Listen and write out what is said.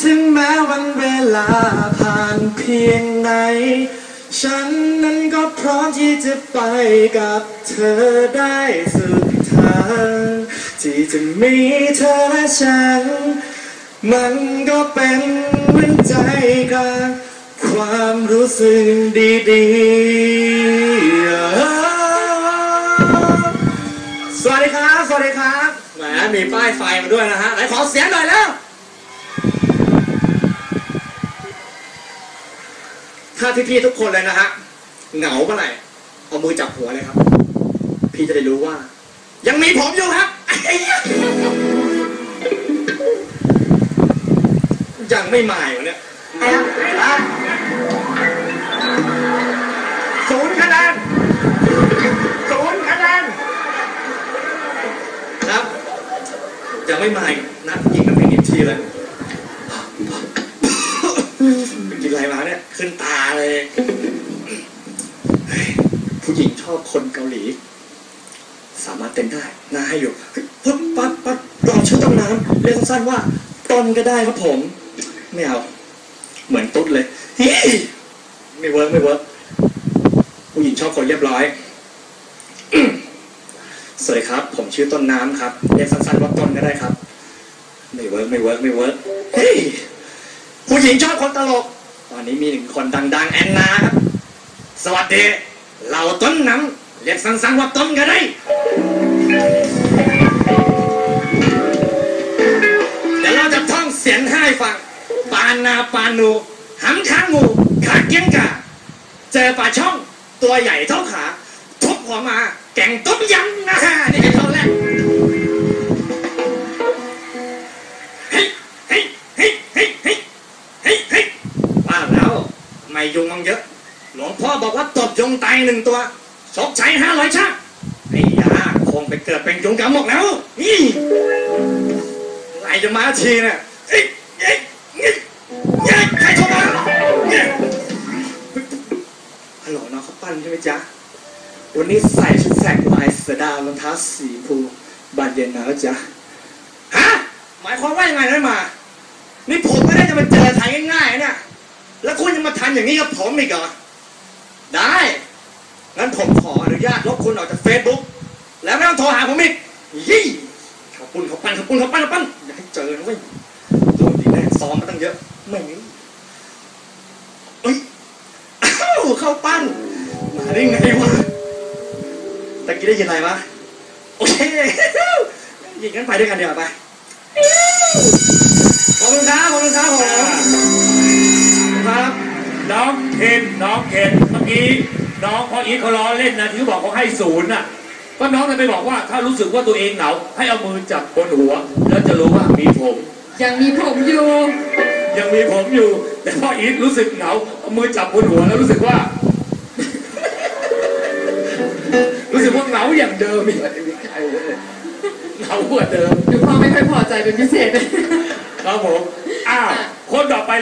ถึงแม้วันเวลาผ่านเพียงไหน ฉันนั้นก็พร้อมที่จะไปกับเธอได้สุดทางที่จะมีเธอและฉัน มันก็เป็นเหมือนใจกลางความรู้สึกดีๆ สวัสดีครับ สวัสดีครับ แหม มีป้ายไฟมาด้วยนะฮะ ไหนขอเสียงหน่อยแล้ว ถ้าพี่ๆทุกคนเลยนะฮะเหงาเมื่อไหร่เอามือจับหัวเลยครับ พี่จะได้รู้ว่า ยังมีผมอยู่ครับ ยังไม่มายวะเนี่ยศูนย์คะแนนศูนย์คะแนนครับยังไม่มาอีกนัดยิงกันเป็นอีกทีเลยไปกินอะไรมาเนี่ย ขึ้นตาเลยผู้หญิงชอบคนเกาหลี สามารถเต้นได้น่าให้อยู่ปั๊บปั๊บปั๊บลองชื่อต้นน้ำเรียกสั้นๆว่าต้นก็ได้ครับผม ไม่เอา เหมือนตุ๊ดเลยฮิไม่เวิร์กไม่เวิร์กผู้หญิงชอบคนเรียบร้อยสวัสดีครับ ผมชื่อต้นน้ำครับเรียกสั้นๆว่าต้นก็ได้ครับ ไม่เวิร์กไม่เวิร์กไม่เวิร์กเฮ้ยผู้หญิงชอบคนตลก ตอนนี้มีหนึ่งคนดังๆแอนนาครับสวัสดีเราต้นน้ำเรียกสั้นๆว่าต้นก็ได้เดี๋ยวเราจะท่องเสียงให้ฟัง ปานาปานูหำค้างงูขาเกี้ยงกาเจอปลาช่องตัวใหญ่เท่าขาทุบหัวมา แก่งต้มยำนะฮะนี่เป็นท่อนแรก ไม่ยุงมันเยอะ หลวงพ่อบอกว่าตบยุงตายหนึ่งตัวชกใช้ห้าร้อยชาติไอ้ยาคงไปเกิดเป็นยุงกำหมกแล้วนี่ไหนจะมาทีเนี่ยเอ้ยเอ้ยเอ้ยเอ้ยใครโทรมาเนี่ยฮัลโหลน้องเขาปั้นใช่ไหมจ๊ะวันนี้ใส่ชุดแสกลายเสดารองเท้าสีฟูบานเย็นนะจ๊ะฮะหมายความว่ายังไงนะมา นี่ผมไม่ได้จะมาเจอใครง่ายๆเนี่ย แล้วคุณยังมาทำอย่างนี้กับผมอีกเหรอ ได้ งั้นผมขออนุญาตลบคุณออกจากเฟซบุ๊กแล้วไม่ต้องโทรหาผมอีกยี่ขอบคุณขอบปั้นขอบคุณขอบปั้นขอบปั้นอย่าให้เจอนะเว้ยโดนดีแน่ซ้อมมาตั้งเยอะ ไม่งี้เอ้ยอ้าวเข้าปั้น มาได้ไงวะตะกี้ได้ยินอะไรวะโอเคยิงกันไปด้วยกันเดี๋ยวไป น้องเคนน้องเคนเมื่อกี้น้องพออีทเขาล้อเล่นนะที่เขาบอกเขาให้ศูนย์น่ะก็น้องเลยไปบอกว่าถ้ารู้สึกว่าตัวเองเหงาให้เอามือจับบนหัว แล้วจะรู้ว่ามีผมยังมีผมอยู่ ยังมีผมอยู่ แต่พออีทรู้สึกเหงาเอามือจับบนหัวแล้วรู้สึกว่า รู้สึกว่าเหงาอย่างเดิมอีกเหงากว่าเดิมดูพ่อไม่ค่อยพอใจเป็นพิเศษครับผมอ้าวคนต่อไปเลย